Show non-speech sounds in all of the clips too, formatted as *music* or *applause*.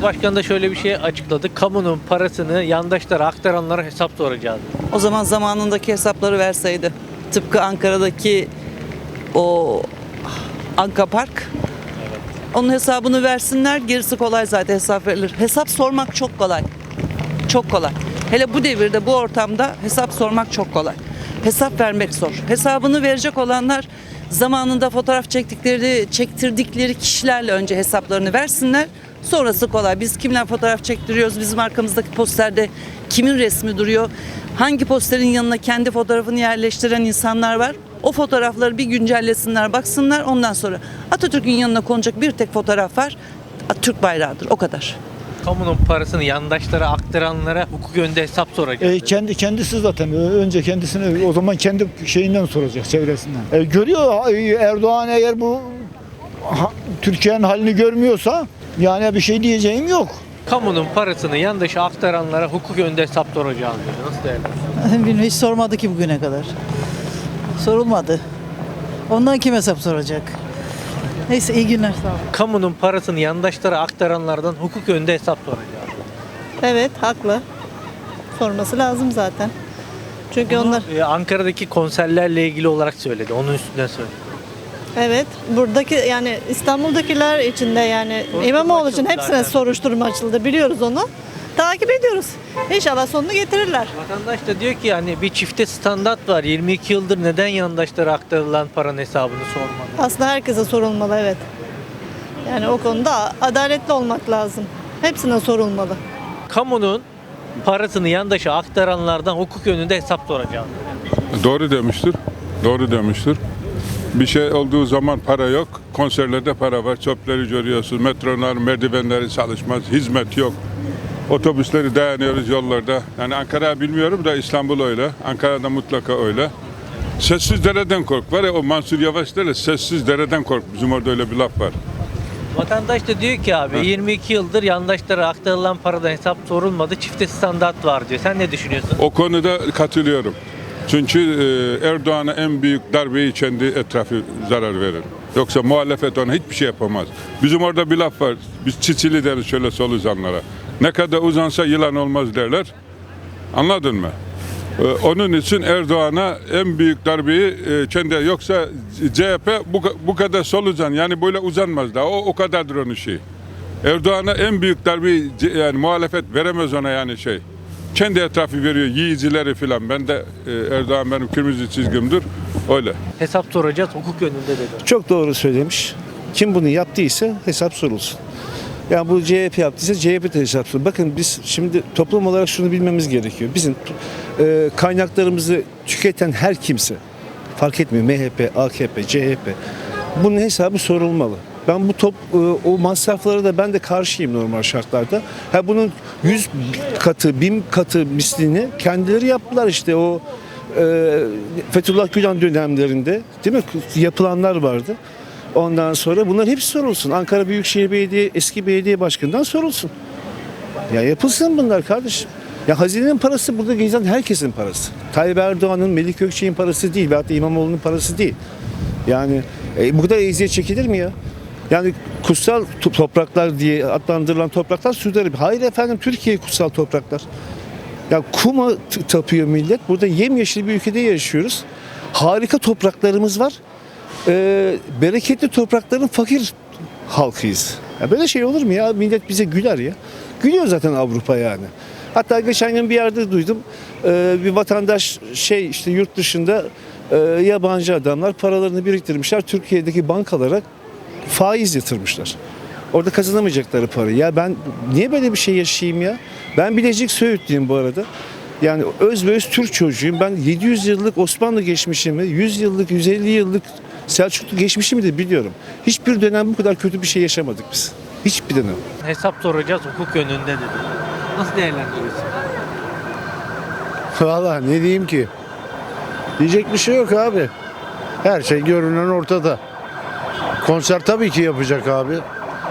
Cumhurbaşkanı da şöyle bir şey açıkladı. Kamunun parasını yandaşlara aktaranlara hesap soracağız. O zaman zamanındaki hesapları verseydi. Tıpkı Ankara'daki o Anka Park. Onun hesabını versinler. Gerisi kolay zaten hesap verilir. Hesap sormak çok kolay. Çok kolay. Hele bu devirde bu ortamda hesap sormak çok kolay. Hesap vermek zor. Hesabını verecek olanlar zamanında fotoğraf çektikleri, çektirdikleri kişilerle önce hesaplarını versinler. Sonrası kolay. Biz kimle fotoğraf çektiriyoruz? Bizim arkamızdaki posterde kimin resmi duruyor? Hangi posterin yanına kendi fotoğrafını yerleştiren insanlar var? O fotoğrafları bir güncellesinler, baksınlar. Ondan sonra Atatürk'ün yanına konacak bir tek fotoğraf var. Türk bayrağıdır. O kadar. Kamunun parasını yandaşlara aktaranlara hukuk önünde hesap soracağız. E, kendi kendisi zaten önce kendisine o zaman kendi şeyinden soracak çevresinden. E, görüyor Erdoğan eğer bu Türkiye'nin halini görmüyorsa yani bir şey diyeceğim yok. Kamunun parasını yandaşa aktaranlara hukuk önünde hesap soracağız. dedi. Nasıl değerlendiriyorsun? *laughs* Bilmiyorum hiç sormadı ki bugüne kadar. Sorulmadı. Ondan kim hesap soracak? Neyse iyi günler sağ olun. Kamunun parasını yandaşlara aktaranlardan hukuk önünde hesap soracağız. Evet haklı. Sorması lazım zaten. Çünkü onlar Ee, Ankara'daki konserlerle ilgili olarak söyledi. Onun üstünden söyledi. Evet buradaki yani İstanbul'dakiler içinde yani İmamoğlu için açıldı hepsine zaten. soruşturma açıldı biliyoruz onu. Takip ediyoruz. İnşallah sonunu getirirler. Vatandaş da diyor ki yani bir çifte standart var. 22 yıldır neden yandaşlara aktarılan paranın hesabını sormadı? Aslında herkese sorulmalı evet. Yani o konuda adaletli olmak lazım. Hepsine sorulmalı. Kamunun parasını yandaşa aktaranlardan hukuk önünde hesap soracağız. Doğru demiştir. Doğru demiştir. Bir şey olduğu zaman para yok. Konserlerde para var. Çöpleri görüyorsunuz. Metrolar, merdivenleri çalışmaz. Hizmet yok. Otobüsleri dayanıyoruz yollarda. Yani Ankara bilmiyorum da İstanbul öyle. Ankara'da mutlaka öyle. Sessiz dereden kork. Var ya o Mansur Yavaş der ya, sessiz dereden kork. Bizim orada öyle bir laf var. Vatandaş da diyor ki abi 22 yıldır yandaşlara aktarılan paradan hesap sorulmadı. Çifte standart var diyor. Sen ne düşünüyorsun? O konuda katılıyorum. Çünkü e, Erdoğan'a en büyük darbeyi kendi etrafı zarar verir. Yoksa muhalefet ona hiçbir şey yapamaz. Bizim orada bir laf var. Biz çiçili deriz şöyle solucanlara. Ne kadar uzansa yılan olmaz derler. Anladın mı? E, onun için Erdoğan'a en büyük darbeyi e, kendi yoksa CHP bu, bu kadar solucan yani böyle uzanmaz da o o kadardır onun şey. Erdoğan'a en büyük darbeyi yani muhalefet veremez ona yani şey. Kendi etrafı veriyor yiyicileri filan. Ben de e, Erdoğan benim kırmızı çizgimdir. Öyle. Hesap soracağız hukuk önünde dedi. Çok doğru söylemiş. Kim bunu yaptıysa hesap sorulsun. Yani bu CHP yaptıysa CHP de hesap sorulsun. Bakın biz şimdi toplum olarak şunu bilmemiz gerekiyor. Bizim e, kaynaklarımızı tüketen her kimse fark etmiyor MHP, AKP, CHP bunun hesabı sorulmalı. Ben bu top e, o masraflara da ben de karşıyım normal şartlarda. Ha bunun 100 katı, 1000 katı mislini kendileri yaptılar işte o e, Fethullah Gülen dönemlerinde değil mi yapılanlar vardı. Ondan sonra bunlar hepsi sorulsun. Ankara Büyükşehir Belediye eski belediye başkanından sorulsun. Ya yapılsın bunlar kardeşim. Ya hazinenin parası burada gezen herkesin parası. Tayyip Erdoğan'ın, Melik Gökçe'nin parası değil veyahut da İmamoğlu'nun parası değil. Yani e, bu kadar eziyet çekilir mi ya? Yani kutsal to- topraklar diye adlandırılan topraklar Suudi. Hayır efendim Türkiye kutsal topraklar. Ya kuma tapıyor millet. Burada yemyeşil bir ülkede yaşıyoruz. Harika topraklarımız var. Ee, bereketli toprakların fakir halkıyız. Ya böyle şey olur mu ya? Millet bize güler ya. Gülüyor zaten Avrupa yani. Hatta geçen gün bir yerde duydum. Ee, bir vatandaş şey işte yurt dışında e, yabancı adamlar paralarını biriktirmişler. Türkiye'deki bankalara faiz yatırmışlar. Orada kazanamayacakları parayı. Ya ben niye böyle bir şey yaşayayım ya? Ben Bilecik Söğütlüyüm bu arada. Yani öz ve öz Türk çocuğuyum. Ben 700 yıllık Osmanlı geçmişimi, 100 yıllık, 150 yıllık Selçuklu geçmişimi de biliyorum. Hiçbir dönem bu kadar kötü bir şey yaşamadık biz. Hiçbir dönem. Hesap soracağız hukuk önünde dedi. Nasıl değerlendiriyorsun? Valla ne diyeyim ki? Diyecek bir şey yok abi. Her şey görünen ortada. Konser tabii ki yapacak abi.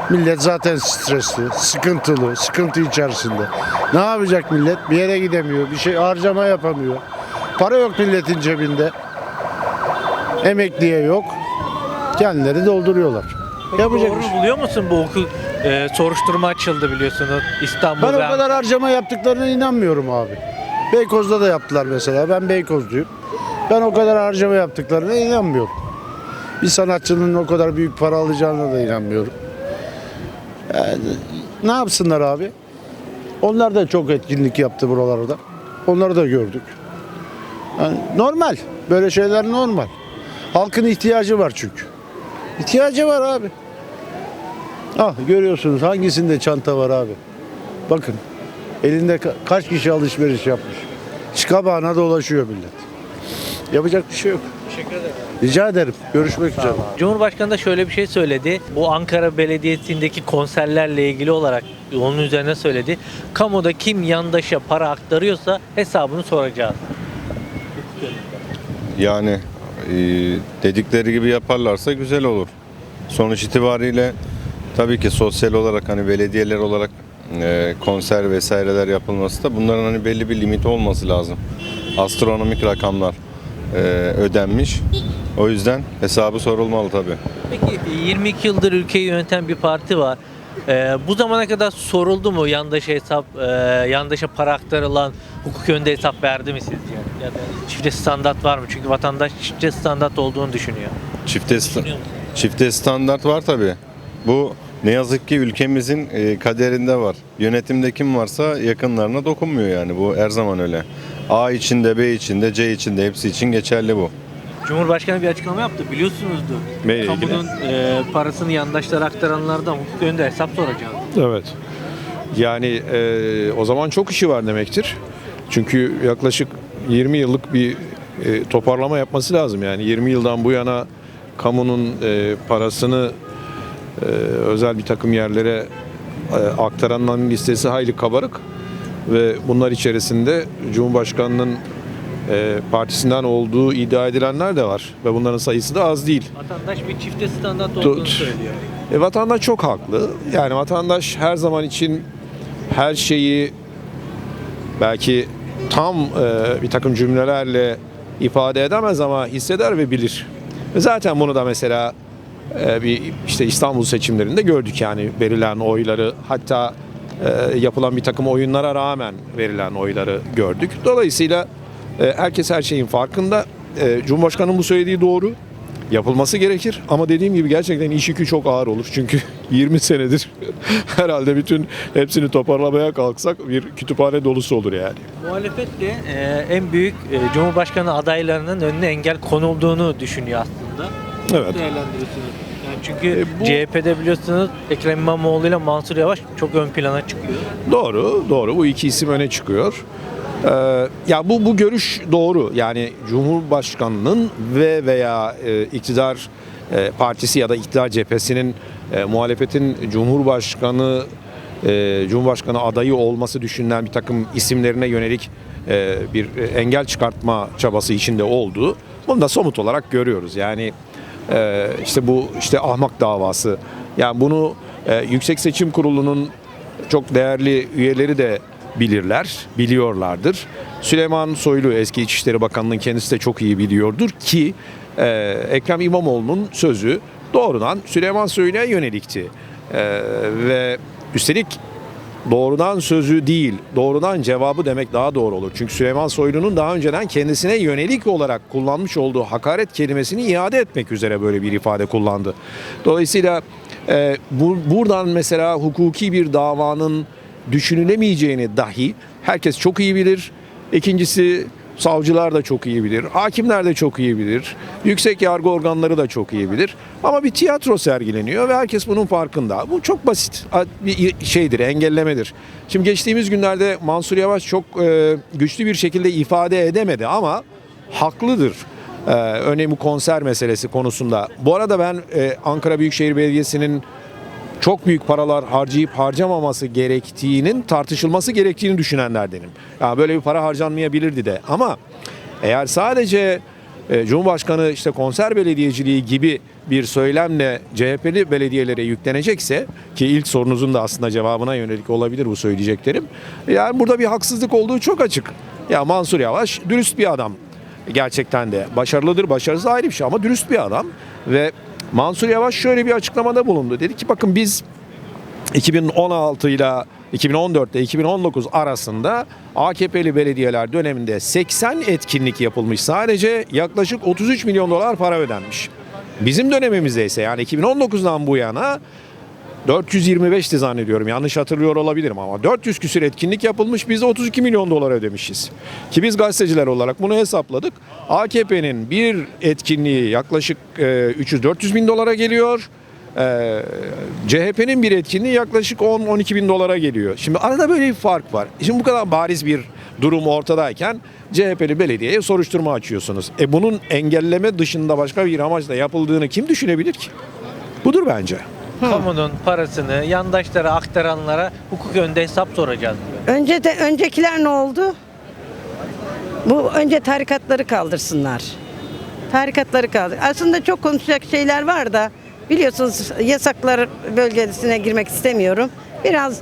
Millet zaten stresli, sıkıntılı, sıkıntı içerisinde. Ne yapacak millet? Bir yere gidemiyor, bir şey harcama yapamıyor. Para yok milletin cebinde. Emekliye yok. Kendileri dolduruyorlar. Yapacak bir Doğru şey. buluyor musun bu hukuk e, soruşturma açıldı biliyorsunuz İstanbul Ben o kadar harcama yaptıklarına inanmıyorum abi. Beykoz'da da yaptılar mesela. Ben Beykozluyum. Ben o kadar harcama yaptıklarına inanmıyorum. Bir sanatçının o kadar büyük para alacağına da inanmıyorum. Yani, ne yapsınlar abi? Onlar da çok etkinlik yaptı buralarda. Onları da gördük. Yani normal. Böyle şeyler normal. Halkın ihtiyacı var çünkü. İhtiyacı var abi. Ah görüyorsunuz hangisinde çanta var abi. Bakın elinde ka- kaç kişi alışveriş yapmış. Çıkabağına dolaşıyor millet. Yapacak bir şey yok. Teşekkür ederim. Rica ederim. Görüşmek üzere. Cumhurbaşkanı da şöyle bir şey söyledi. Bu Ankara Belediyesi'ndeki konserlerle ilgili olarak onun üzerine söyledi. Kamuda kim yandaşa para aktarıyorsa hesabını soracağız. Yani e, dedikleri gibi yaparlarsa güzel olur. Sonuç itibariyle tabii ki sosyal olarak hani belediyeler olarak e, konser vesaireler yapılması da bunların hani belli bir limiti olması lazım. Astronomik rakamlar e, ödenmiş. O yüzden hesabı sorulmalı tabii. Peki 22 yıldır ülkeyi yöneten bir parti var. Ee, bu zamana kadar soruldu mu yandaşa hesap, e, yandaşa para aktarılan hukuk yönde hesap verdi mi sizce? Ya da çifte standart var mı? Çünkü vatandaş çifte standart olduğunu düşünüyor. Çifte, sta- Düşünüyor musun? çifte standart var tabii. Bu ne yazık ki ülkemizin e, kaderinde var. Yönetimde kim varsa yakınlarına dokunmuyor yani. Bu her zaman öyle. A içinde, B içinde, C içinde hepsi için geçerli bu. Cumhurbaşkanı bir açıklama yaptı biliyorsunuzdur. Neyle ilgili? Kamunun e, parasını yandaşlara aktaranlardan hukuk yönde hesap soracağız. Evet. Yani e, o zaman çok işi var demektir. Çünkü yaklaşık 20 yıllık bir e, toparlama yapması lazım. Yani 20 yıldan bu yana kamunun e, parasını e, özel bir takım yerlere e, aktaranların listesi hayli kabarık ve bunlar içerisinde Cumhurbaşkanının e, partisinden olduğu iddia edilenler de var ve bunların sayısı da az değil. Vatandaş bir çifte standart olduğunu söylüyor. E, vatandaş çok haklı. Yani vatandaş her zaman için her şeyi belki tam e, bir takım cümlelerle ifade edemez ama hisseder ve bilir. Ve zaten bunu da mesela e, bir işte İstanbul seçimlerinde gördük yani verilen oyları hatta e, yapılan bir takım oyunlara rağmen verilen oyları gördük. Dolayısıyla e, herkes her şeyin farkında. E, Cumhurbaşkanının bu söylediği doğru yapılması gerekir. Ama dediğim gibi gerçekten iş yükü çok ağır olur. Çünkü *laughs* 20 senedir *laughs* herhalde bütün hepsini toparlamaya kalksak bir kütüphane dolusu olur yani. Muhalefet de e, en büyük e, Cumhurbaşkanı adaylarının önüne engel konulduğunu düşünüyor aslında. Evet. Değerlendiriyorsunuz? Çünkü E, bu- CHP'de biliyorsunuz Ekrem İmamoğlu ile Mansur Yavaş çok ön plana çıkıyor. Doğru, doğru. Bu iki isim öne çıkıyor. Ee, ya bu bu görüş doğru. Yani Cumhurbaşkanının ve veya e, iktidar e, partisi ya da iktidar cephesinin e, muhalefetin Cumhurbaşkanı e, Cumhurbaşkanı adayı olması düşünülen bir takım isimlerine yönelik e, bir e, engel çıkartma çabası içinde olduğu. Bunu da somut olarak görüyoruz. Yani e, işte bu işte ahmak davası. Yani bunu e, Yüksek Seçim Kurulu'nun çok değerli üyeleri de bilirler, biliyorlardır. Süleyman Soylu eski İçişleri Bakanı'nın kendisi de çok iyi biliyordur ki e, Ekrem İmamoğlu'nun sözü doğrudan Süleyman Soylu'ya yönelikti. E, ve üstelik doğrudan sözü değil, doğrudan cevabı demek daha doğru olur. Çünkü Süleyman Soylu'nun daha önceden kendisine yönelik olarak kullanmış olduğu hakaret kelimesini iade etmek üzere böyle bir ifade kullandı. Dolayısıyla e, bu, buradan mesela hukuki bir davanın düşünülemeyeceğini dahi herkes çok iyi bilir. İkincisi savcılar da çok iyi bilir. Hakimler de çok iyi bilir. Yüksek yargı organları da çok iyi bilir. Ama bir tiyatro sergileniyor ve herkes bunun farkında. Bu çok basit bir şeydir, engellemedir. Şimdi geçtiğimiz günlerde Mansur Yavaş çok e, güçlü bir şekilde ifade edemedi ama haklıdır. Ee, örneğin konser meselesi konusunda. Bu arada ben e, Ankara Büyükşehir Belediyesi'nin çok büyük paralar harcayıp harcamaması gerektiğinin tartışılması gerektiğini düşünenlerdenim. Yani böyle bir para harcanmayabilirdi de ama eğer sadece e, Cumhurbaşkanı işte konser belediyeciliği gibi bir söylemle CHP'li belediyelere yüklenecekse ki ilk sorunuzun da aslında cevabına yönelik olabilir bu söyleyeceklerim. Yani burada bir haksızlık olduğu çok açık. Ya Mansur Yavaş dürüst bir adam. Gerçekten de başarılıdır, başarısız ayrı bir şey ama dürüst bir adam ve Mansur Yavaş şöyle bir açıklamada bulundu. Dedi ki bakın biz 2016 ile 2014 ile 2019 arasında AKP'li belediyeler döneminde 80 etkinlik yapılmış. Sadece yaklaşık 33 milyon dolar para ödenmiş. Bizim dönemimizde ise yani 2019'dan bu yana 425'ti zannediyorum yanlış hatırlıyor olabilirim ama 400 küsür etkinlik yapılmış biz de 32 milyon dolar ödemişiz. Ki biz gazeteciler olarak bunu hesapladık. AKP'nin bir etkinliği yaklaşık e, 300-400 bin dolara geliyor. E, CHP'nin bir etkinliği yaklaşık 10-12 bin dolara geliyor. Şimdi arada böyle bir fark var. Şimdi bu kadar bariz bir durum ortadayken CHP'li belediyeye soruşturma açıyorsunuz. E bunun engelleme dışında başka bir amaçla yapıldığını kim düşünebilir ki? Budur bence. Kamunun parasını yandaşlara aktaranlara hukuk önünde hesap soracağız. Önce de öncekiler ne oldu? Bu önce tarikatları kaldırsınlar. Tarikatları kaldır. Aslında çok konuşacak şeyler var da biliyorsunuz yasaklar bölgesine girmek istemiyorum. Biraz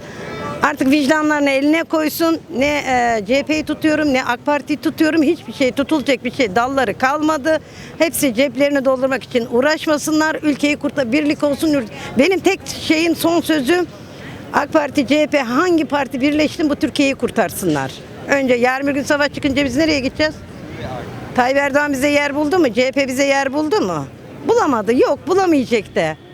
artık vicdanlarını eline koysun. Ne e, CHP'yi tutuyorum ne AK Parti'yi tutuyorum. Hiçbir şey tutulacak bir şey dalları kalmadı. Hepsi ceplerini doldurmak için uğraşmasınlar. Ülkeyi kurtar birlik olsun. Benim tek şeyim son sözüm AK Parti, CHP hangi parti birleşsin bu Türkiye'yi kurtarsınlar. Önce yarın bir gün savaş çıkınca biz nereye gideceğiz? Tayyip Erdoğan bize yer buldu mu? CHP bize yer buldu mu? Bulamadı. Yok bulamayacak da.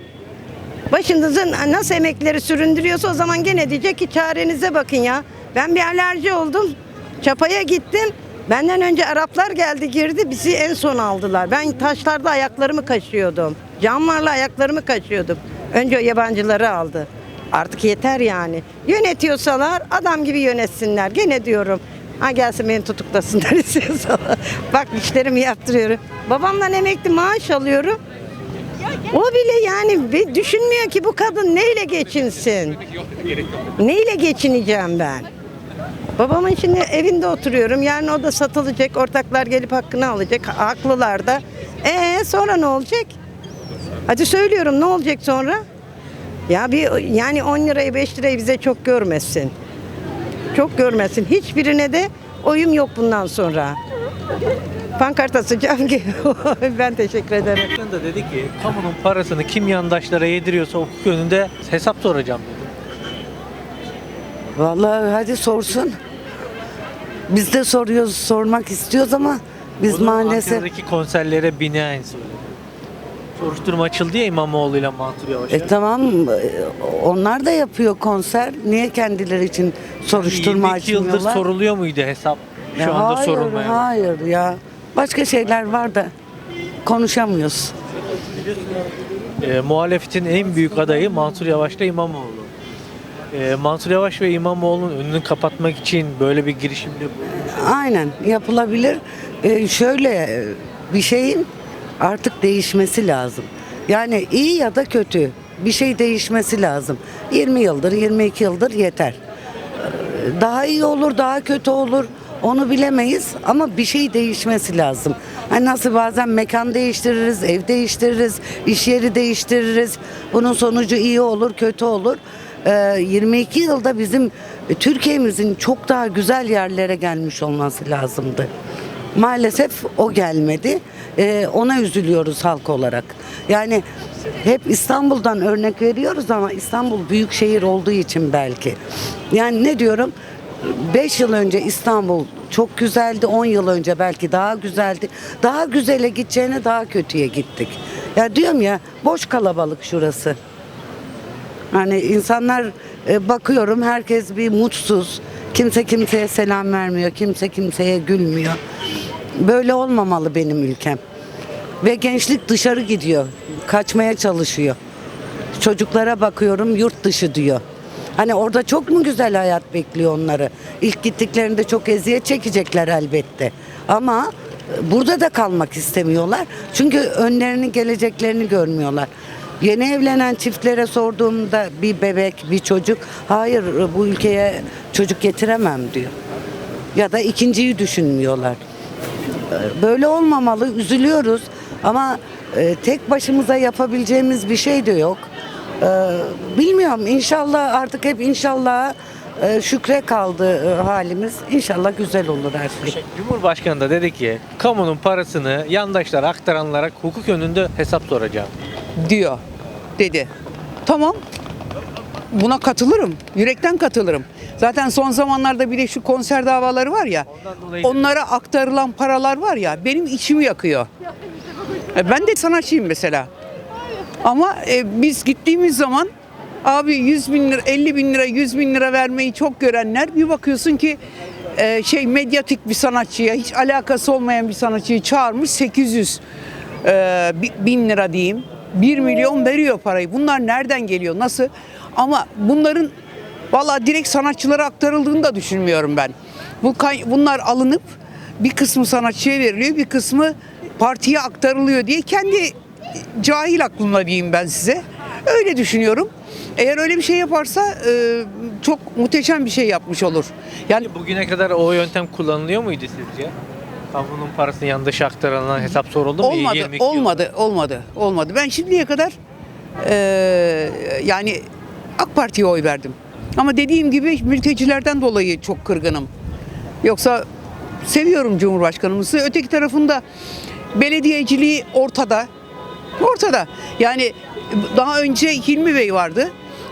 Başınızın nasıl emekleri süründürüyorsa o zaman gene diyecek ki çarenize bakın ya. Ben bir alerji oldum. Çapaya gittim. Benden önce Araplar geldi girdi bizi en son aldılar. Ben taşlarda ayaklarımı kaşıyordum. Camlarla ayaklarımı kaşıyordum. Önce o yabancıları aldı. Artık yeter yani. Yönetiyorsalar adam gibi yönetsinler. Gene diyorum. Ha gelsin beni tutuklasınlar *laughs* istiyorsalar. Bak işlerimi yaptırıyorum. Babamdan emekli maaş alıyorum. O bile yani bir düşünmüyor ki bu kadın neyle geçinsin? Neyle geçineceğim ben? Babamın şimdi evinde oturuyorum. Yarın o da satılacak. Ortaklar gelip hakkını alacak. Haklılar da. Ee sonra ne olacak? Hadi söylüyorum ne olacak sonra? Ya bir yani 10 lirayı 5 lirayı bize çok görmesin. Çok görmesin. Hiçbirine de oyum yok bundan sonra. Pankart asacağım ki. *laughs* ben teşekkür ederim. Başkan da dedi ki kamunun parasını kim yandaşlara yediriyorsa hukuk önünde hesap soracağım dedi. Vallahi hadi sorsun. Biz de soruyoruz, sormak istiyoruz ama biz Bunu maalesef Ankara'daki konserlere binaen söyledi. Soruşturma açıldı ya İmamoğlu ile Mansur Yavaş'a. e tamam e, onlar da yapıyor konser. Niye kendileri için soruşturma 22 yıldır açmıyorlar? soruluyor muydu hesap? Şu Ya anda hayır, sorulmaya. Hayır ya. Başka şeyler var da konuşamıyoruz. E, muhalefetin en büyük adayı Mansur Yavaş ile İmamoğlu. E, Mansur Yavaş ve İmamoğlu'nun önünü kapatmak için böyle bir girişimde Aynen yapılabilir. Ee, şöyle e, bir şeyin artık değişmesi lazım. Yani iyi ya da kötü bir şey değişmesi lazım. 20 yıldır, 22 yıldır yeter. Daha iyi olur, daha kötü olur. Onu bilemeyiz ama bir şey değişmesi lazım. Hani nasıl bazen mekan değiştiririz, ev değiştiririz, iş yeri değiştiririz. Bunun sonucu iyi olur, kötü olur. Ee, 22 yılda bizim Türkiye'mizin çok daha güzel yerlere gelmiş olması lazımdı. Maalesef o gelmedi. Ee, ona üzülüyoruz halk olarak. Yani hep İstanbul'dan örnek veriyoruz ama İstanbul büyük şehir olduğu için belki. Yani ne diyorum? 5 yıl önce İstanbul çok güzeldi. 10 yıl önce belki daha güzeldi. Daha güzele gideceğine daha kötüye gittik. Ya diyorum ya boş kalabalık şurası. Hani insanlar e, bakıyorum herkes bir mutsuz. Kimse kimseye selam vermiyor. Kimse kimseye gülmüyor. Böyle olmamalı benim ülkem. Ve gençlik dışarı gidiyor. Kaçmaya çalışıyor. Çocuklara bakıyorum yurt dışı diyor. Hani orada çok mu güzel hayat bekliyor onları? İlk gittiklerinde çok eziyet çekecekler elbette. Ama e, burada da kalmak istemiyorlar. Çünkü önlerini geleceklerini görmüyorlar. Yeni evlenen çiftlere sorduğumda bir bebek, bir çocuk, hayır bu ülkeye çocuk getiremem diyor. Ya da ikinciyi düşünmüyorlar. Böyle olmamalı, üzülüyoruz ama e, tek başımıza yapabileceğimiz bir şey de yok. E, bilmiyorum inşallah artık hep inşallah e, şükre kaldı e, halimiz. İnşallah güzel olur her şey. Cumhurbaşkanı da dedi ki kamunun parasını yandaşlara aktaranlara hukuk önünde hesap soracağım. diyor dedi. Tamam. buna katılırım. Yürekten katılırım. Zaten son zamanlarda bir de şu konser davaları var ya. Onlara aktarılan paralar var ya benim içimi yakıyor. E, Ben de sanatçıyım mesela. Ama e, biz gittiğimiz zaman abi 100 bin lira, 50 bin lira, 100 bin lira vermeyi çok görenler bir bakıyorsun ki e, şey medyatik bir sanatçıya hiç alakası olmayan bir sanatçıyı çağırmış 800 e, bi- bin lira diyeyim. 1 milyon veriyor parayı. Bunlar nereden geliyor? Nasıl? Ama bunların valla direkt sanatçılara aktarıldığını da düşünmüyorum ben. Bu bunlar alınıp bir kısmı sanatçıya veriliyor, bir kısmı partiye aktarılıyor diye kendi cahil aklımla diyeyim ben size. Öyle düşünüyorum. Eğer öyle bir şey yaparsa e, çok muhteşem bir şey yapmış olur. Yani Bugüne kadar o yöntem kullanılıyor muydu sizce? Kamunun parasını yandaşa aktarılan hesap soruldu mu? olmadı, 22 yıl. olmadı, olmadı, olmadı. Ben şimdiye kadar e, yani AK Parti'ye oy verdim. Ama dediğim gibi mültecilerden dolayı çok kırgınım. Yoksa seviyorum Cumhurbaşkanımızı. Öteki tarafında belediyeciliği ortada. Ortada. Yani daha önce Hilmi Bey vardı.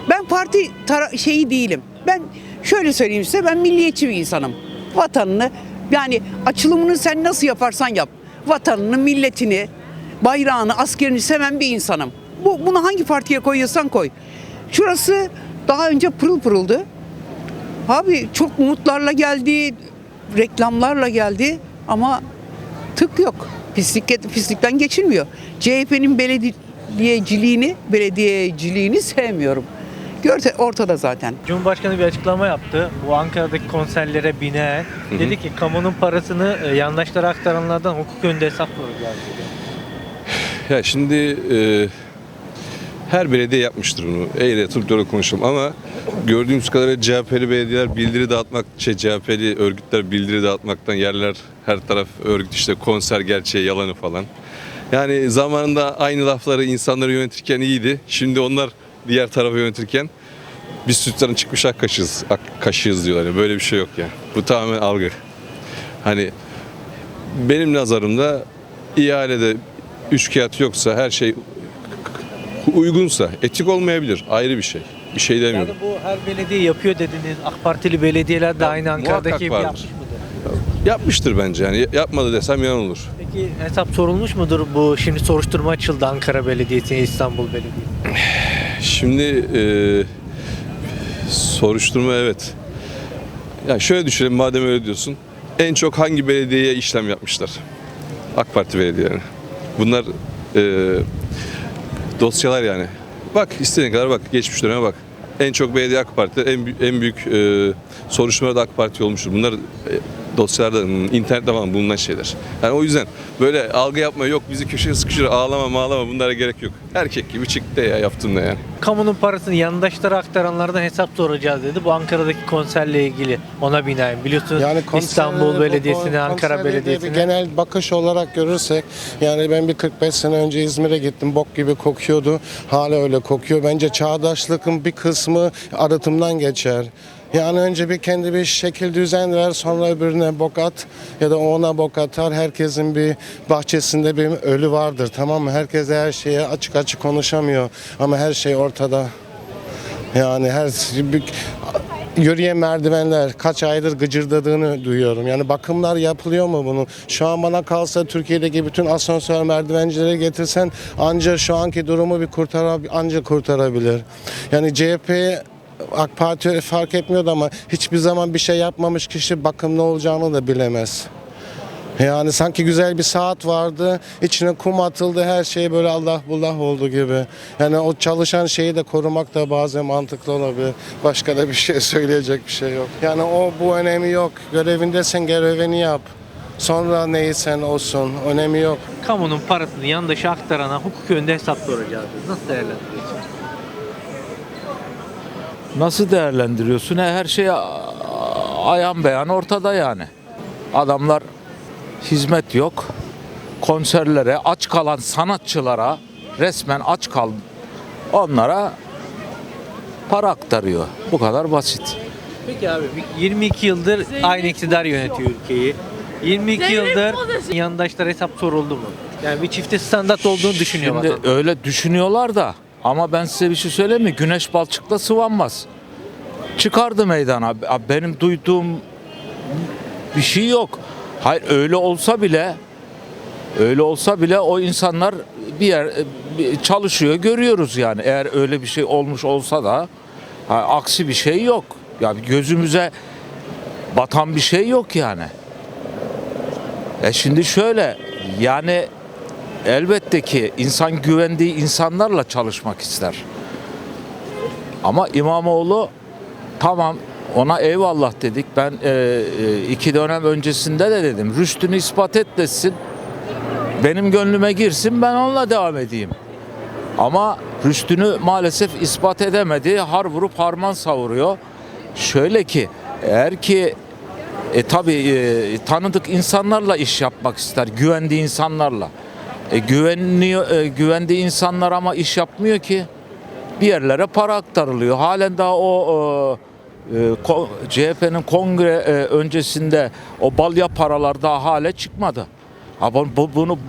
Ben parti şeyi değilim. Ben şöyle söyleyeyim size ben milliyetçi bir insanım. Vatanını yani açılımını sen nasıl yaparsan yap. Vatanını, milletini, bayrağını, askerini seven bir insanım. Bu, bunu hangi partiye koyuyorsan koy. Şurası daha önce pırıl pırıldı. Abi çok umutlarla geldi, reklamlarla geldi ama tık yok. Pislik, pislikten geçilmiyor. CHP'nin belediyeciliğini, belediyeciliğini sevmiyorum. Görte ortada zaten. Cumhurbaşkanı bir açıklama yaptı. Bu Ankara'daki konserlere binaen dedi ki kamunun parasını e, yandaşlara aktaranlardan hukuk önünde hesap soracağız dedi. Ya şimdi e, her belediye yapmıştır bunu. Eğri tutup doğru konuşalım ama gördüğümüz kadarıyla CHP'li belediyeler bildiri dağıtmak, şey CHP'li örgütler bildiri dağıtmaktan yerler her taraf örgüt işte konser gerçeği yalanı falan. Yani zamanında aynı lafları insanları yönetirken iyiydi. Şimdi onlar diğer tarafı yönetirken biz sütlerin çıkmış ak kaşığız, ak kaşığız diyorlar. Yani böyle bir şey yok ya. Bu tamamen algı. Hani benim nazarımda ihalede üç kağıt yoksa her şey *laughs* uygunsa etik olmayabilir ayrı bir şey. Bir şey Yani demiyorum. bu her belediye yapıyor dediniz. AK Partili belediyeler de aynı Ankara'daki gibi vardır. yapmış mıdır? Yapmıştır bence yani yapmadı desem yalan olur. Peki hesap sorulmuş mudur bu? Şimdi soruşturma açıldı Ankara Belediyesi, İstanbul Belediyesi. *sighs* Şimdi e, soruşturma evet. Ya şöyle düşünelim madem öyle diyorsun. En çok hangi belediyeye işlem yapmışlar? AK Parti belediyelerine. Bunlar e, dosyalar yani. Bak istediğin kadar bak geçmiş döneme bak. En çok belediye AK Parti, en, en büyük e, soruşturmalar da AK Parti olmuştur. Bunlar e, dosyalarda, hmm, internette falan bulunan şeyler. Yani o yüzden böyle algı yapma yok bizi köşeye sıkışır ağlama mağlama bunlara gerek yok. Erkek gibi çıktı ya yaptığında yani. Kamunun parasını yandaşlara aktaranlardan hesap soracağız dedi. Bu Ankara'daki konserle ilgili ona binaen. Biliyorsunuz İstanbul Belediyesi'ne, Ankara Belediyesi'ne. Bir genel bakış olarak görürsek yani ben bir 45 sene önce İzmir'e gittim. Bok gibi kokuyordu. Hala öyle kokuyor. Bence çağdaşlıkın bir kısmı arıtımdan geçer. Yani önce bir kendi bir şekil düzen ver sonra öbürüne bok at ya da ona bok atar. Herkesin bir bahçesinde bir ölü vardır tamam mı? Herkes her şeye açık açık konuşamıyor ama her şey ortada. Yani her bir, yürüyen merdivenler kaç aydır gıcırdadığını duyuyorum. Yani bakımlar yapılıyor mu bunu? Şu an bana kalsa Türkiye'deki bütün asansör merdivencileri getirsen anca şu anki durumu bir kurtar anca kurtarabilir. Yani CHP AK Parti fark etmiyordu ama hiçbir zaman bir şey yapmamış kişi bakım ne olacağını da bilemez. Yani sanki güzel bir saat vardı, içine kum atıldı, her şey böyle Allah bullah oldu gibi. Yani o çalışan şeyi de korumak da bazen mantıklı olabilir. Başka da bir şey *laughs* söyleyecek bir şey yok. Yani o bu önemi yok. Görevindesin görevini yap. Sonra neysen olsun, önemi yok. Kamunun parasını yandaşa aktarana hukuk önünde hesap soracağız. Nasıl değerlendiriyorsunuz? Nasıl değerlendiriyorsun? Her şey ayan beyan ortada yani. Adamlar hizmet yok. Konserlere, aç kalan sanatçılara resmen aç kal onlara para aktarıyor. Bu kadar basit. Peki abi bir 22 yıldır aynı iktidar yönetiyor ülkeyi. 22 yıldır yandaşlara hesap soruldu mu? Yani bir çifte standart olduğunu düşünüyor Şimdi vatandaş. öyle düşünüyorlar da Ama ben size bir şey söyleyeyim mi? Güneş balçıkla sıvanmaz. Çıkardı meydana. Benim duyduğum bir şey yok. Hayır öyle olsa bile öyle olsa bile o insanlar bir yer çalışıyor görüyoruz yani. Eğer öyle bir şey olmuş olsa da aksi bir şey yok. Ya gözümüze batan bir şey yok yani. E şimdi şöyle yani elbette ki insan güvendiği insanlarla çalışmak ister. Ama İmamoğlu tamam ona eyvallah dedik. Ben e, e, iki dönem öncesinde de dedim. Rüştünü ispat et desin. Benim gönlüme girsin ben onunla devam edeyim. Ama rüştünü maalesef ispat edemedi. Har vurup harman savuruyor. Şöyle ki eğer ki e, tabii e, tanıdık insanlarla iş yapmak ister. Güvendiği insanlarla. E, güvenliyor, e, güvendiği insanlar ama iş yapmıyor ki. Bir yerlere para aktarılıyor. Halen daha o e, e, CHP'nin kongre e, öncesinde o balya paralar daha hale çıkmadı. Ha, bu, bu- bunu bu,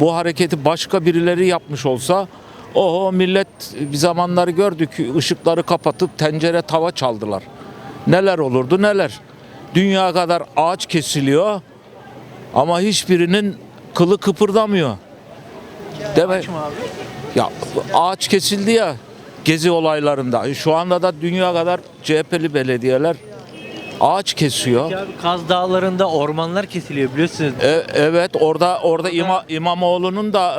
bu hareketi başka birileri yapmış olsa o millet bir zamanları gördük ışıkları kapatıp tencere tava çaldılar. Neler olurdu neler. Dünya kadar ağaç kesiliyor ama hiçbirinin kılı kıpırdamıyor. Demek ya ağaç kesildi ya gezi olaylarında. Şu anda da dünya kadar CHP'li belediyeler ağaç kesiyor. Ya Kaz Dağları'nda ormanlar kesiliyor biliyorsunuz. E, evet orada orada İma, İmamoğlu'nun da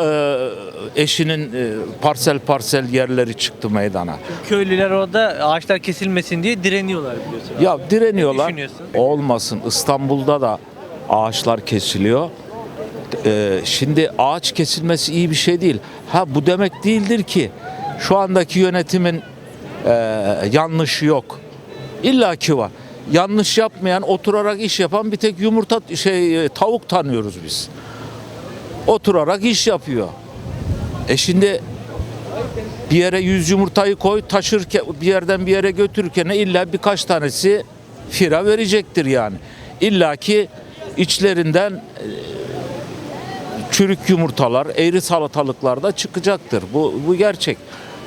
e, eşinin e, parsel parsel yerleri çıktı meydana. Köylüler orada ağaçlar kesilmesin diye direniyorlar biliyorsunuz. Ya direniyorlar. Ne düşünüyorsun? Olmasın. İstanbul'da da ağaçlar kesiliyor. Ee, şimdi ağaç kesilmesi iyi bir şey değil. Ha bu demek değildir ki şu andaki yönetimin e, yanlışı yok. İlla ki var. Yanlış yapmayan, oturarak iş yapan bir tek yumurta şey e, tavuk tanıyoruz biz. Oturarak iş yapıyor. E şimdi bir yere yüz yumurtayı koy taşırken bir yerden bir yere götürürken illa birkaç tanesi fira verecektir yani. İlla ki içlerinden e, çürük yumurtalar, eğri salatalıklar da çıkacaktır. Bu, bu gerçek.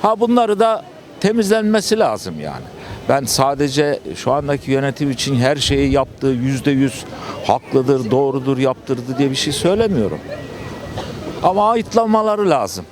Ha bunları da temizlenmesi lazım yani. Ben sadece şu andaki yönetim için her şeyi yaptığı yüzde yüz haklıdır, doğrudur, yaptırdı diye bir şey söylemiyorum. Ama ayıtlamaları lazım.